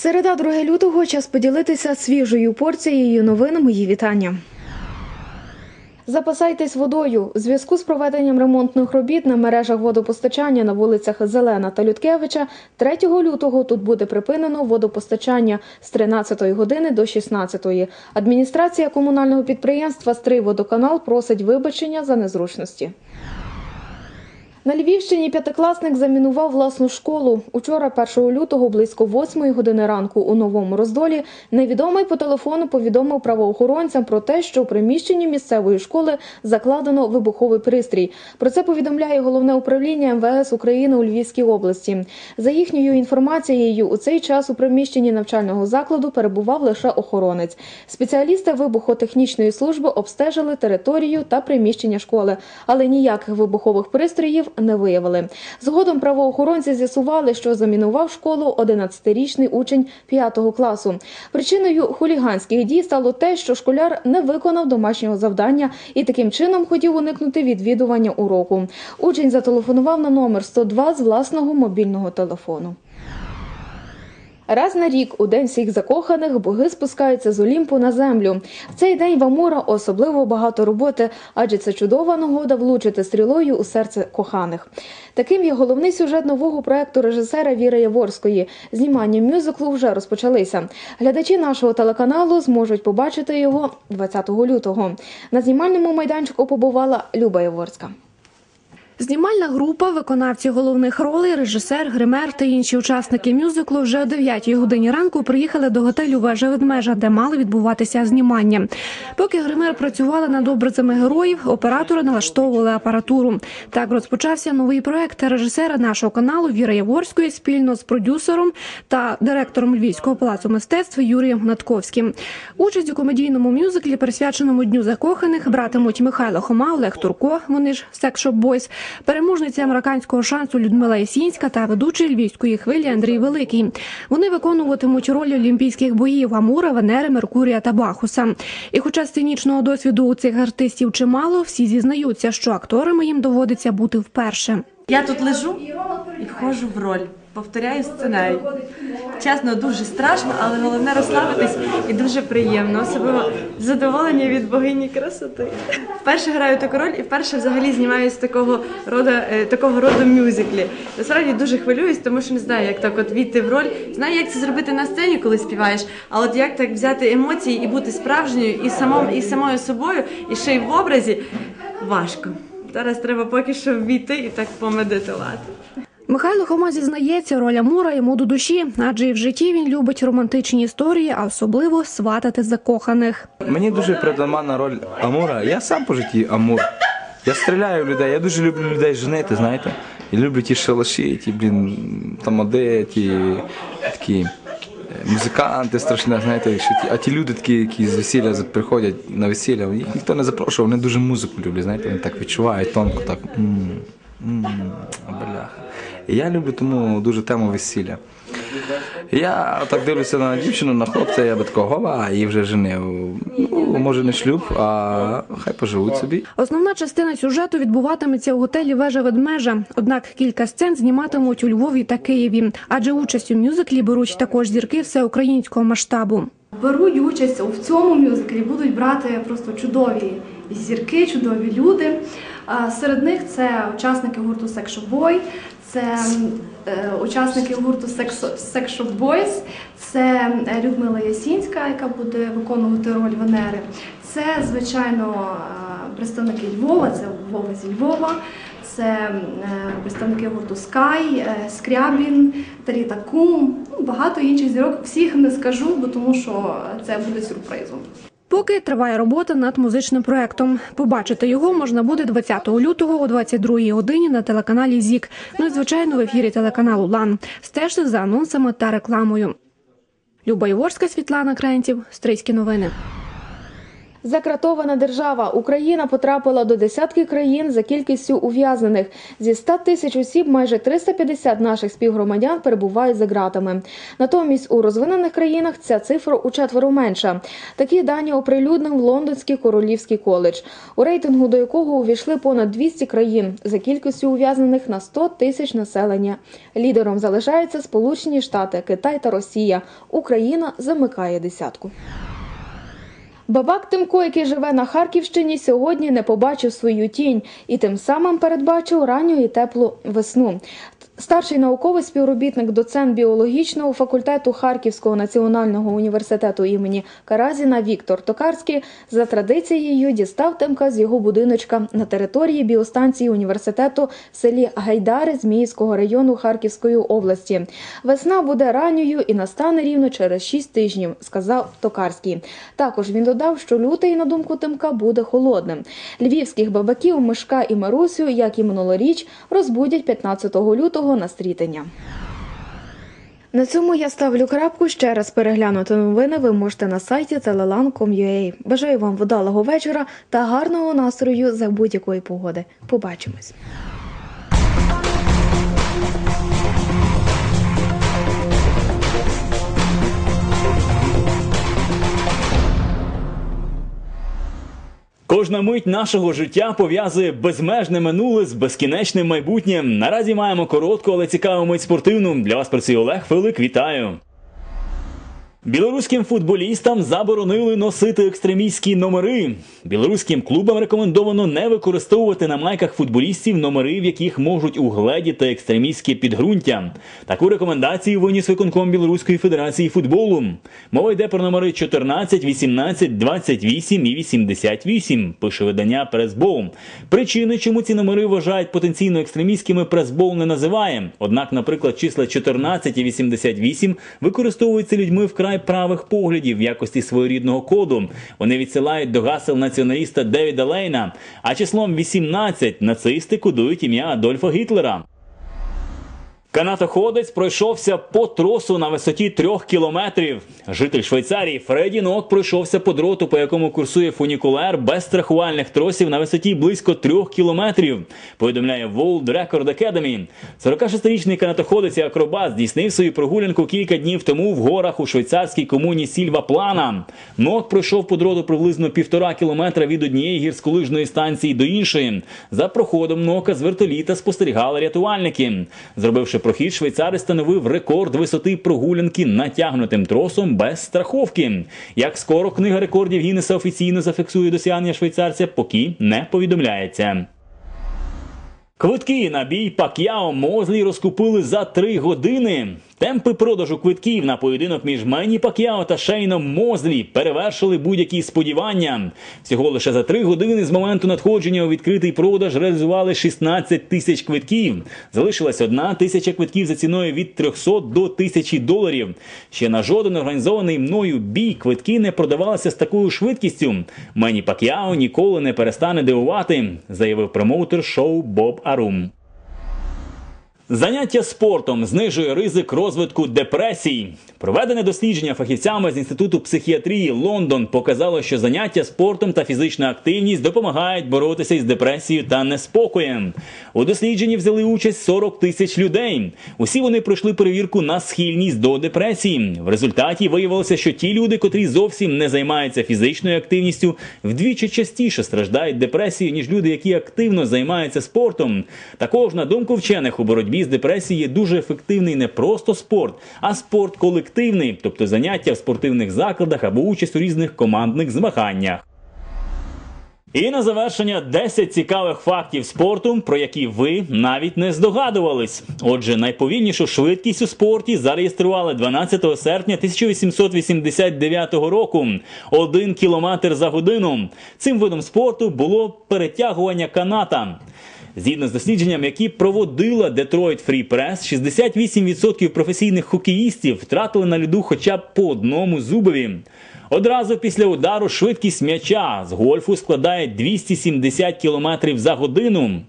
Середа 2 лютого час поділитися свіжою порцією новин. Мої вітання. Запасайтесь водою. У зв'язку з проведенням ремонтних робіт на мережах водопостачання на вулицях Зелена та Людкевича 3 лютого тут буде припинено водопостачання з 13 години до 16. Адміністрація комунального підприємства Стрий водоканал просить вибачення за незручності. На Львівщині п'ятикласник замінував власну школу. Учора, 1 лютого, близько 8 години ранку у новому роздолі, невідомий по телефону повідомив правоохоронцям про те, що у приміщенні місцевої школи закладено вибуховий пристрій. Про це повідомляє головне управління МВС України у Львівській області. За їхньою інформацією, у цей час у приміщенні навчального закладу перебував лише охоронець. Спеціалісти вибухотехнічної служби обстежили територію та приміщення школи, але ніяких вибухових пристроїв не виявили. Згодом правоохоронці з'ясували, що замінував школу 11-річний учень 5 класу. Причиною хуліганських дій стало те, що школяр не виконав домашнього завдання і таким чином хотів уникнути відвідування уроку. Учень зателефонував на номер 102 з власного мобільного телефону. Раз на рік, у день всіх закоханих, боги спускаються з Олімпу на землю. В цей день в Амура особливо багато роботи, адже це чудова нагода влучити стрілою у серце коханих. Таким є головний сюжет нового проекту режисера Віри Яворської. Знімання мюзиклу вже розпочалися. Глядачі нашого телеканалу зможуть побачити його 20 лютого. На знімальному майданчику побувала Люба Яворська. Знімальна група, виконавці головних ролей, режисер, гример та інші учасники мюзиклу вже о 9 годині ранку приїхали до готелю Вежа ведмежа, де мали відбуватися знімання. Поки гример працювали над образами героїв, оператори налаштовували апаратуру. Так розпочався новий проект режисера нашого каналу Віри Яворської спільно з продюсером та директором Львівського палацу мистецтв Юрієм Гнатковським. Участь у комедійному мюзиклі, присвяченому дню закоханих, братимуть Михайло Хома, Олег Турко. Вони ж Секшоп Бойс переможниця американського шансу Людмила Ясінська та ведучий львівської хвилі Андрій Великий. Вони виконуватимуть ролі олімпійських боїв Амура, Венери, Меркурія та Бахуса. І, хоча сценічного досвіду у цих артистів чимало, всі зізнаються, що акторами їм доводиться бути вперше. Я тут лежу і входжу в роль. Повторяю сценарій. Чесно, дуже страшно, але головне розслабитись і дуже приємно. Особливо задоволення від богині красоти. Вперше граю таку роль і вперше взагалі знімаюсь такого роду, е, такого роду мюзиклі. Насправді дуже хвилююсь, тому що не знаю, як так от війти в роль. Знаю, як це зробити на сцені, коли співаєш. А от як так взяти емоції і бути справжньою і самом, і самою собою, і ще й в образі важко. Зараз треба поки що війти і так помедитувати. Михайло Хома зізнається, роль Амура йому до душі, адже і в житті він любить романтичні історії, а особливо сватати закоханих. Мені дуже притаманна роль Амура. Я сам по житті Амур. Я стріляю в людей, я дуже люблю людей женити, знаєте. Я люблю ті шалаші, ті, блін, тамади, ті такі е, музиканти страшні, знаєте, що ті, а ті люди такі, які з весілля приходять на весілля, їх ніхто не запрошував, вони дуже музику люблять, знаєте, вони так відчувають тонко, так. м, Бляха. І я люблю тому дуже тему весілля. Я так дивлюся на дівчину, на хлопця, я би такого гова, її вже женив. Ну, може не шлюб, а хай поживуть собі. Основна частина сюжету відбуватиметься у готелі Вежа ведмежа. Однак кілька сцен зніматимуть у Львові та Києві, адже участь у мюзиклі беруть також зірки всеукраїнського масштабу. Беруть участь у цьому мюзиклі, будуть брати просто чудові зірки, чудові люди. Серед них це учасники гурту Boy, це е, учасники гурту Sex Shop Boys, це е, Людмила Ясінська, яка буде виконувати роль Венери. Це, звичайно, е, представники Львова, це Вова зі Львова. Це е, представники гурту е, Скрябін, Таріта Кум, ну, багато інших зірок. Всіх не скажу, бо тому що це буде сюрпризом. Поки триває робота над музичним проектом. Побачити його можна буде 20 лютого о 22 годині на телеканалі ЗІК. Ну і звичайно в ефірі телеканалу Лан. Стежте за анонсами та рекламою. Люба Іворська, Світлана Крентів, Стрийські новини. Закратована держава Україна потрапила до десятки країн за кількістю ув'язнених. Зі 100 тисяч осіб майже 350 наших співгромадян перебувають за ґратами. Натомість у розвинених країнах ця цифра у четверо менша. Такі дані оприлюднив Лондонський королівський коледж, у рейтингу до якого увійшли понад 200 країн за кількістю ув'язнених на 100 тисяч населення. Лідером залишаються Сполучені Штати, Китай та Росія. Україна замикає десятку. Бабак Тимко, який живе на Харківщині, сьогодні не побачив свою тінь і тим самим передбачив ранню і теплу весну. Старший науковий співробітник, доцент біологічного факультету Харківського національного університету імені Каразіна Віктор Токарський за традицією дістав Тимка з його будиночка на території біостанції університету в селі Гайдари Зміївського району Харківської області. Весна буде ранньою і настане рівно через 6 тижнів, сказав Токарський. Також він додав, що лютий, на думку Тимка, буде холодним. Львівських бабаків Мишка і Марусю, як і минулоріч, розбудять 15 лютого на стрітення. На цьому я ставлю крапку. Ще раз переглянути новини ви можете на сайті telelan.com.ua. Бажаю вам вдалого вечора та гарного настрою за будь-якої погоди. Побачимось. Кожна мить нашого життя пов'язує безмежне минуле з безкінечним майбутнім. Наразі маємо коротку, але цікаву мить спортивну. Для вас працює Олег Филик. Вітаю. Білоруським футболістам заборонили носити екстремістські номери. Білоруським клубам рекомендовано не використовувати на майках футболістів номери, в яких можуть угледіти екстремістське підґрунтя. Таку рекомендацію виніс виконком Білоруської федерації футболу. Мова йде про номери 14, 18, 28 і 88, пише видання Пресбол. Причини, чому ці номери вважають потенційно екстремістськими, Пресбол не називає. Однак, наприклад, числа 14 і 88 використовуються людьми вкрай правих поглядів в якості своєрідного коду. Вони відсилають до гасел націоналіста Девіда Лейна, а числом 18 нацисти кодують ім'я Адольфа Гітлера. Канатоходець пройшовся по тросу на висоті трьох кілометрів. Житель Швейцарії Фредді Нок пройшовся по дроту, по якому курсує фунікулер без страхувальних тросів на висоті близько трьох кілометрів. Повідомляє World Record Academy. 46-річний канатоходець і акробат здійснив свою прогулянку кілька днів тому в горах у швейцарській комуні Сільва Плана. Нок пройшов по дроту приблизно півтора кілометра від однієї гірськолижної станції до іншої. За проходом Нока з вертоліта спостерігали рятувальники. Зробивши прохід, швейцарець становив рекорд висоти прогулянки натягнутим тросом без страховки. Як скоро книга рекордів Гіннеса офіційно зафіксує досягнення швейцарця, поки не повідомляється. Квитки на бій Пак'яо Мозлі розкупили за три години. Темпи продажу квитків на поєдинок між Мені Пак'яо та Шейном Мозлі перевершили будь-які сподівання. Всього лише за три години з моменту надходження у відкритий продаж реалізували 16 тисяч квитків. Залишилась одна тисяча квитків за ціною від 300 до 1000 доларів. Ще на жоден організований мною бій квитки не продавалися з такою швидкістю. Мені Пак'яо ніколи не перестане дивувати, заявив промоутер шоу Боб Арум. Заняття спортом знижує ризик розвитку депресій. Проведене дослідження фахівцями з інституту психіатрії Лондон показало, що заняття спортом та фізична активність допомагають боротися із депресією та неспокоєм. У дослідженні взяли участь 40 тисяч людей. Усі вони пройшли перевірку на схильність до депресії. В результаті виявилося, що ті люди, котрі зовсім не займаються фізичною активністю, вдвічі частіше страждають депресією, ніж люди, які активно займаються спортом. Також на думку вчених у боротьбі з депресією є дуже ефективний не просто спорт, а спорт колективний, тобто заняття в спортивних закладах або участь у різних командних змаганнях. І на завершення 10 цікавих фактів спорту, про які ви навіть не здогадувались. Отже, найповільнішу швидкість у спорті зареєстрували 12 серпня 1889 року 1 кілометр за годину. Цим видом спорту було перетягування каната. Згідно з дослідженням, які проводила Detroit Free Press, 68% професійних хокеїстів втратили на льоду хоча б по одному зубові. Одразу після удару швидкість м'яча з гольфу складає 270 км за годину.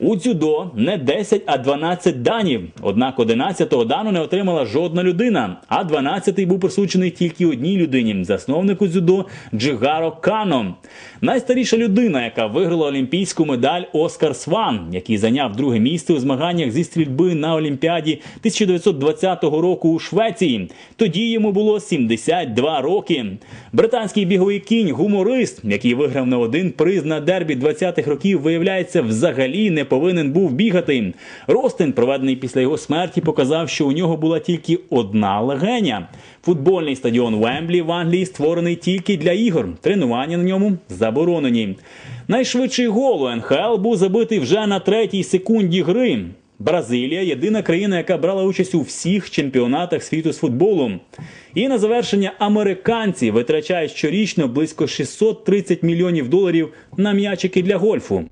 У дзюдо не 10, а 12 данів. Однак 11-го дану не отримала жодна людина, а 12-й був присуджений тільки одній людині засновнику дзюдо Джигаро Кано. Найстаріша людина, яка виграла олімпійську медаль Оскар Сван, який зайняв друге місце у змаганнях зі стрільби на Олімпіаді 1920 року у Швеції. Тоді йому було 72 роки. Британський біговий кінь, гуморист, який виграв не один приз на дербі 20-х років, виявляється, взагалі не повинен був бігати. Ростин, проведений після його смерті, показав, що у нього була тільки одна легеня. Футбольний стадіон Вемблі в Англії створений тільки для ігор. Тренування на ньому заборонені. Найшвидший гол у НХЛ був забитий вже на третій секунді гри. Бразилія єдина країна, яка брала участь у всіх чемпіонатах світу з футболу. І на завершення американці витрачають щорічно близько 630 мільйонів доларів на м'ячики для гольфу.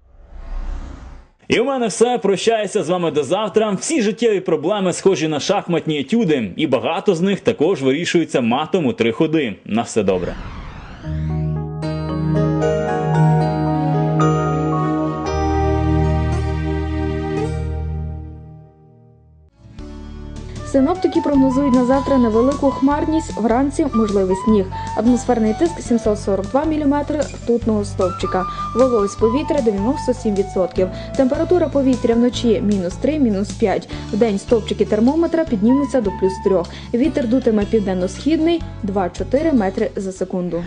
І у мене все. Прощаюся з вами до завтра. Всі життєві проблеми схожі на шахматні етюди, і багато з них також вирішуються матом у три ходи. На все добре. Синоптики прогнозують на завтра невелику хмарність, вранці можливий сніг. Атмосферний тиск 742 мм ртутного стовпчика. Вологість повітря 97%. Температура повітря вночі мінус 3, мінус 5. В день стовпчики термометра піднімуться до плюс 3. Вітер дутиме південно-східний 2-4 метри за секунду.